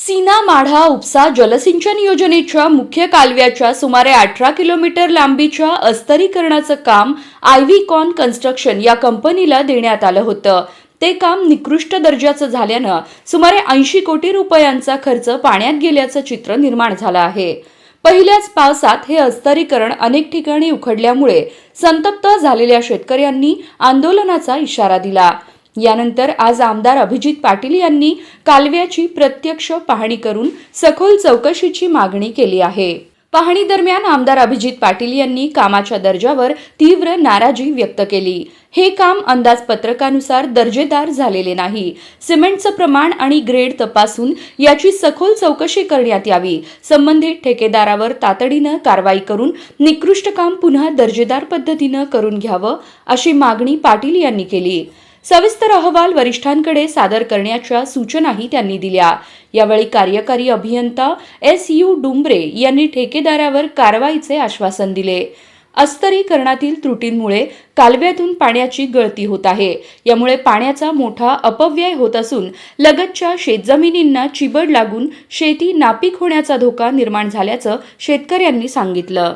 सीना माढा उपसा जलसिंचन योजनेच्या मुख्य कालव्याच्या सुमारे अठरा किलोमीटर लांबीच्या अस्तरीकरणाचं काम आयव्हीकॉन कन्स्ट्रक्शन या कंपनीला देण्यात आलं होतं. ते काम निकृष्ट दर्जाचं झाल्यानं सुमारे ऐंशी कोटी रुपयांचा खर्च पाण्यात गेल्याचं चित्र निर्माण झालं आहे. पहिल्याच पावसात हे अस्तरीकरण अनेक ठिकाणी उखडल्यामुळे संतप्त झालेल्या शेतकऱ्यांनी आंदोलनाचा इशारा दिला. यानंतर आज आमदार अभिजित पाटील यांनी कालव्याची प्रत्यक्ष पाहणी करून सखोल चौकशीची मागणी केली आहे. पाहणी दरम्यान आमदार अभिजित पाटील यांनी कामाच्या दर्जावर तीव्र नाराजी व्यक्त केली. हे काम अंदाजपत्रकानुसार दर्जेदार झालेले नाही. सिमेंटचं प्रमाण आणि ग्रेड तपासून याची सखोल चौकशी करण्यात यावी. संबंधित ठेकेदारावर तातडीनं कारवाई करून निकृष्ट काम पुन्हा दर्जेदार पद्धतीनं करून घ्यावं अशी मागणी पाटील यांनी केली. सविस्तर अहवाल वरिष्ठांकडे सादर करण्याच्या सूचनाही त्यांनी दिल्या. यावेळी कार्यकारी अभियंता एस यू डुंबरे यांनी ठेकेदारावर कारवाईचे आश्वासन दिले. अस्तरीकरणातील त्रुटींमुळे कालव्यातून पाण्याची गळती होत आहे. यामुळे पाण्याचा मोठा अपव्यय होत असून लगतच्या शेतजमिनींना चिबड लागून शेती नापीक होण्याचा धोका निर्माण झाल्याचं शेतकऱ्यांनी सांगितलं.